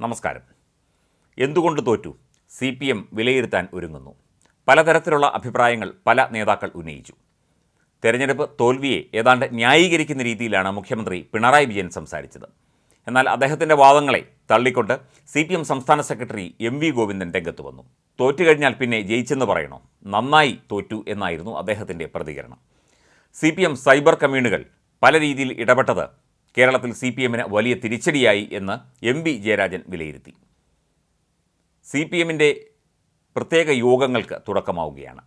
നമസ്കാരം. എന്തുകൊണ്ട് തോറ്റു? സി പി എം വിലയിരുത്താൻ ഒരുങ്ങുന്നു. പലതരത്തിലുള്ള അഭിപ്രായങ്ങൾ പല നേതാക്കൾ ഉന്നയിച്ചു. തെരഞ്ഞെടുപ്പ് തോൽവിയെ ഏതാണ്ട് ന്യായീകരിക്കുന്ന രീതിയിലാണ് മുഖ്യമന്ത്രി പിണറായി വിജയൻ സംസാരിച്ചത്. എന്നാൽ അദ്ദേഹത്തിന്റെ വാദങ്ങളെ തള്ളിക്കൊണ്ട് സി പി എം സംസ്ഥാന സെക്രട്ടറി എം വി ഗോവിന്ദൻ രംഗത്ത് വന്നു. തോറ്റു കഴിഞ്ഞാൽ പിന്നെ ജയിച്ചെന്ന് പറയണോ? നന്നായി തോറ്റു എന്നായിരുന്നു അദ്ദേഹത്തിന്റെ പ്രതികരണം. സി പി എം സൈബർ കമ്മ്യൂണുകൾ പല രീതിയിൽ ഇടപെട്ടത് കേരളത്തിൽ സി പി എമ്മിന് വലിയ തിരിച്ചടിയായി എന്ന് എം വി ജയരാജൻ വിലയിരുത്തി. സി പി എമ്മിന്റെ പ്രത്യേക യോഗങ്ങൾക്ക് തുടക്കമാവുകയാണ്.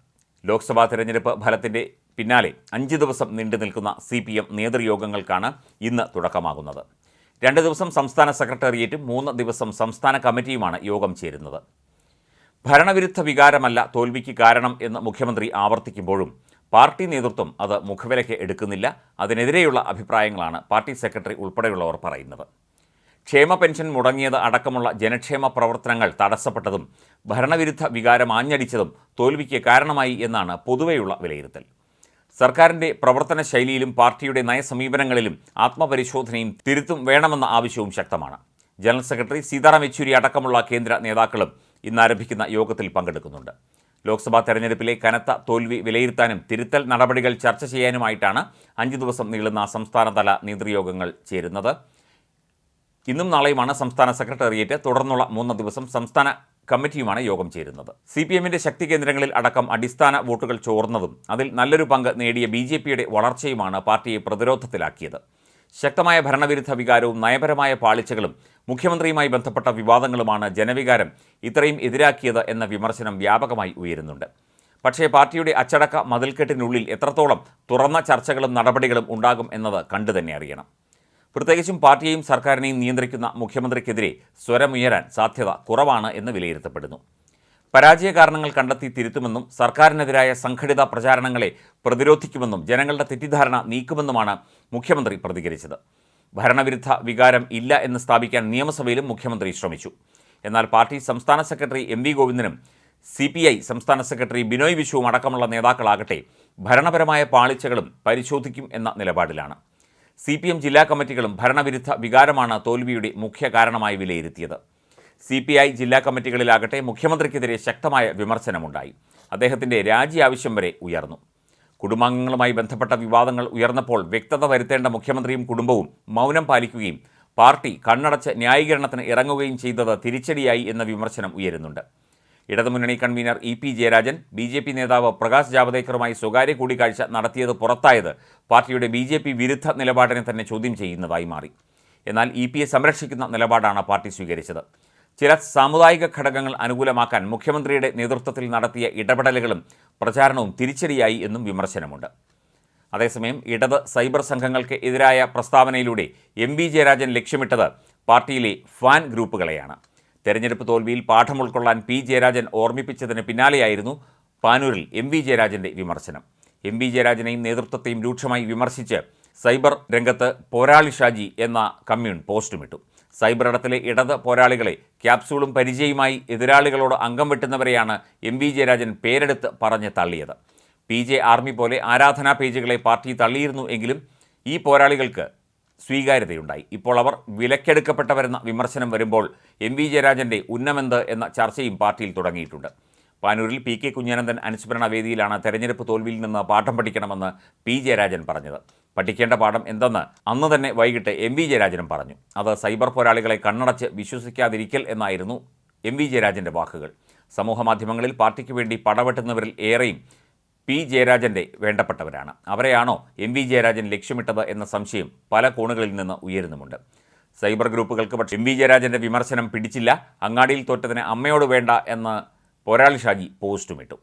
ലോക്സഭാ തെരഞ്ഞെടുപ്പ് ഫലത്തിന്റെ പിന്നാലെ അഞ്ച് ദിവസം നീണ്ടു നിൽക്കുന്ന സി പി എം നേതൃയോഗങ്ങൾക്കാണ് ഇന്ന് തുടക്കമാകുന്നത്. രണ്ട് ദിവസം സംസ്ഥാന സെക്രട്ടേറിയറ്റും മൂന്ന് ദിവസം സംസ്ഥാന കമ്മിറ്റിയുമാണ് യോഗം ചേരുന്നത്. ഭരണവിരുദ്ധ വികാരമല്ല തോൽവിക്ക് കാരണം എന്ന് മുഖ്യമന്ത്രി ആവർത്തിക്കുമ്പോഴും പാർട്ടി നേതൃത്വം അത് മുഖവിലയ്ക്ക് എടുക്കുന്നില്ല. അതിനെതിരെയുള്ള അഭിപ്രായങ്ങളാണ് പാർട്ടി സെക്രട്ടറി ഉൾപ്പെടെയുള്ളവർ പറയുന്നത്. ക്ഷേമ പെൻഷൻ മുടങ്ങിയത് അടക്കമുള്ള ജനക്ഷേമ പ്രവർത്തനങ്ങൾ തടസ്സപ്പെട്ടതും ഭരണവിരുദ്ധ വികാരം ആഞ്ഞടിച്ചതും തോൽവിക്ക് കാരണമായി എന്നാണ് പൊതുവെയുള്ള വിലയിരുത്തൽ. സർക്കാരിന്റെ പ്രവർത്തന ശൈലിയിലും പാർട്ടിയുടെ നയസമീപനങ്ങളിലും ആത്മപരിശോധനയും തിരുത്തും വേണമെന്ന ആവശ്യവും ശക്തമാണ്. ജനറൽ സെക്രട്ടറി സീതാറാം യെച്ചൂരി അടക്കമുള്ള കേന്ദ്ര നേതാക്കളും ഇന്നാരംഭിക്കുന്ന യോഗത്തിൽ പങ്കെടുക്കുന്നുണ്ട്. ലോക്സഭാ തെരഞ്ഞെടുപ്പിലെ കനത്ത തോൽവി വിലയിരുത്താനും തിരുത്തൽ നടപടികൾ ചർച്ച ചെയ്യാനുമായിട്ടാണ് അഞ്ച് ദിവസം നീളുന്ന സംസ്ഥാനതല നേതൃയോഗങ്ങൾ ചേരുന്നത്. ഇന്നും നാളെയുമാണ് സംസ്ഥാന സെക്രട്ടേറിയറ്റ്. തുടർന്നുള്ള മൂന്ന് ദിവസം സംസ്ഥാന കമ്മിറ്റിയുമാണ് യോഗം ചേരുന്നത്. സി പി എമ്മിന്റെ ശക്തി കേന്ദ്രങ്ങളിൽ അടക്കം അടിസ്ഥാന വോട്ടുകൾ ചോർന്നതും അതിൽ നല്ലൊരു പങ്ക് നേടിയ ബി ജെ പിയുടെ വളർച്ചയുമാണ് പാർട്ടിയെ പ്രതിരോധത്തിലാക്കിയത്. ശക്തമായ ഭരണവിരുദ്ധ വികാരവും നയപരമായ പാളിച്ചകളും മുഖ്യമന്ത്രിയുമായി ബന്ധപ്പെട്ട വിവാദങ്ങളുമാണ് ജനവികാരം ഇത്രയും എതിരാക്കിയത് എന്ന വിമർശനം വ്യാപകമായി ഉയരുന്നുണ്ട്. പക്ഷേ പാർട്ടിയുടെ അച്ചടക്ക മതിൽക്കെട്ടിനുള്ളിൽ എത്രത്തോളം തുറന്ന ചർച്ചകളും നടപടികളും ഉണ്ടാകും എന്നത് കണ്ടുതന്നെ അറിയണം. പ്രത്യേകിച്ചും പാർട്ടിയെയും സർക്കാരിനെയും നിയന്ത്രിക്കുന്ന മുഖ്യമന്ത്രിക്കെതിരെ സ്വരമുയരാൻ സാധ്യത കുറവാണ് എന്ന് വിലയിരുത്തപ്പെടുന്നു. പരാജയ കാരണങ്ങൾ കണ്ടെത്തി തിരുത്തുമെന്നും സർക്കാരിനെതിരായ സംഘടിത പ്രചാരണങ്ങളെ പ്രതിരോധിക്കുമെന്നും ജനങ്ങളുടെ തെറ്റിദ്ധാരണ നീക്കുമെന്നുമാണ് മുഖ്യമന്ത്രി പ്രതികരിച്ചത്. ഭരണവിരുദ്ധ വികാരം ഇല്ല എന്ന് സ്ഥാപിക്കാൻ നിയമസഭയിലും മുഖ്യമന്ത്രി ശ്രമിച്ചു. എന്നാൽ പാർട്ടി സംസ്ഥാന സെക്രട്ടറി എം വി ഗോവിന്ദനും സി പി ഐ സംസ്ഥാന സെക്രട്ടറി ബിനോയ് വിശുവും അടക്കമുള്ള നേതാക്കളാകട്ടെ ഭരണപരമായ പാളിച്ചകളും പരിശോധിക്കും എന്ന നിലപാടിലാണ്. സി പി എം ജില്ലാ കമ്മിറ്റികളും ഭരണവിരുദ്ധ വികാരമാണ് തോൽവിയുടെ മുഖ്യ കാരണമായി വിലയിരുത്തിയത്. സി പി ഐ ജില്ലാ കമ്മിറ്റികളിലാകട്ടെ മുഖ്യമന്ത്രിക്കെതിരെ ശക്തമായ വിമർശനമുണ്ടായി. അദ്ദേഹത്തിന്റെ രാജി ആവശ്യം വരെ ഉയർന്നു. കുടുംബാംഗങ്ങളുമായി ബന്ധപ്പെട്ട വിവാദങ്ങൾ ഉയർന്നപ്പോൾ വ്യക്തത വരുത്തേണ്ട മുഖ്യമന്ത്രിയും കുടുംബവും മൗനം പാലിക്കുകയും പാർട്ടി കണ്ണടച്ച് ന്യായീകരണത്തിന് ഇറങ്ങുകയും ചെയ്തത് തിരിച്ചടിയായി എന്ന വിമർശനം ഉയരുന്നുണ്ട്. ഇടതുമുന്നണി convener E P Jayarajan B J P നേതാവ് പ്രകാശ് ജാവദേക്കറുമായി സ്വകാര്യ കൂടിക്കാഴ്ച നടത്തിയത് പുറത്തായത് പാർട്ടിയുടെ ബി ജെ പി വിരുദ്ധ നിലപാടിനെ തന്നെ ചോദ്യം ചെയ്യുന്നതായി മാറി. എന്നാൽ ഇ പിയെ സംരക്ഷിക്കുന്ന നിലപാടാണ് പാർട്ടി സ്വീകരിച്ചത്. ചില സാമുദായിക ഘടകങ്ങൾ അനുകൂലമാക്കാൻ മുഖ്യമന്ത്രിയുടെ നേതൃത്വത്തിൽ നടത്തിയ ഇടപെടലുകളും പ്രചാരണവും തിരിച്ചടിയായി എന്നും വിമർശനമുണ്ട്. അതേസമയം ഇടത് സൈബർ സംഘങ്ങൾക്ക് എതിരായ പ്രസ്താവനയിലൂടെ എം വി ജയരാജൻ ലക്ഷ്യമിട്ടത് പാർട്ടിയിലെ ഫാൻ ഗ്രൂപ്പുകളെയാണ്. തെരഞ്ഞെടുപ്പ് തോൽവിയിൽ പാഠം ഉൾക്കൊള്ളാൻ പി ജയരാജൻ ഓർമ്മിപ്പിച്ചതിന് പിന്നാലെയായിരുന്നു പാനൂരിൽ എം വി ജയരാജന്റെ വിമർശനം. എം വി ജയരാജനെയും നേതൃത്വത്തെയും രൂക്ഷമായി വിമർശിച്ച് സൈബർ രംഗത്ത് പോരാളി ഷാജി എന്ന കമ്മ്യൂൺ പോസ്റ്റുമിട്ടു സൈബർ ഇടത്തിലെ ഇടത് പോരാളികളെ ക്യാപ്സൂളും പരിചയമായി എതിരാളികളോട് അംഗം വെട്ടുന്നവരെയാണ് എം വി ജയരാജൻ പേരെടുത്ത് പറഞ്ഞ് തള്ളിയത്. പി ജെ ആർമി പോലെ ആരാധനാ പേജുകളെ പാർട്ടി തള്ളിയിരുന്നു എങ്കിലും ഈ പോരാളികൾക്ക് സ്വീകാര്യതയുണ്ടായി. ഇപ്പോൾ അവർ വിലക്കെടുക്കപ്പെട്ടവരെന്ന വിമർശനം വരുമ്പോൾ എം വി ജയരാജന്റെ ഉന്നമെന്ത് എന്ന ചർച്ചയും പാർട്ടിയിൽ തുടങ്ങിയിട്ടുണ്ട്. പാനൂരിൽ പി കെ കുഞ്ഞാനന്ദൻ അനുസ്മരണ വേദിയിലാണ് തെരഞ്ഞെടുപ്പ് തോൽവിയിൽ നിന്ന് പാഠം പഠിക്കണമെന്ന് പി ജയരാജൻ പറഞ്ഞത്. പഠിക്കേണ്ട പാഠം എന്തെന്ന് അന്ന് തന്നെ വൈകിട്ട് എം വി ജയരാജനും പറഞ്ഞു. അത് സൈബർ പോരാളികളെ കണ്ണടച്ച് വിശ്വസിക്കാതിരിക്കൽ എന്നായിരുന്നു എം വി ജയരാജന്റെ വാക്കുകൾ. സമൂഹമാധ്യമങ്ങളിൽ പാർട്ടിക്ക് വേണ്ടി പടവെട്ടുന്നവരിൽ ഏറെയും പി ജയരാജന്റെ വേണ്ടപ്പെട്ടവരാണ്. അവരെയാണോ എം വി ജയരാജൻ ലക്ഷ്യമിട്ടത് എന്ന സംശയം പല കോണുകളിൽ നിന്ന് ഉയരുന്നുമുണ്ട്. സൈബർ ഗ്രൂപ്പുകൾക്ക് പക്ഷേ എം വി ജയരാജന്റെ വിമർശനം പിടിച്ചില്ല. അങ്ങാടിയിൽ തോറ്റതിന് അമ്മയോട് വേണ്ട എന്ന് പോരാളി ഷാജി പോസ്റ്റുമിട്ടു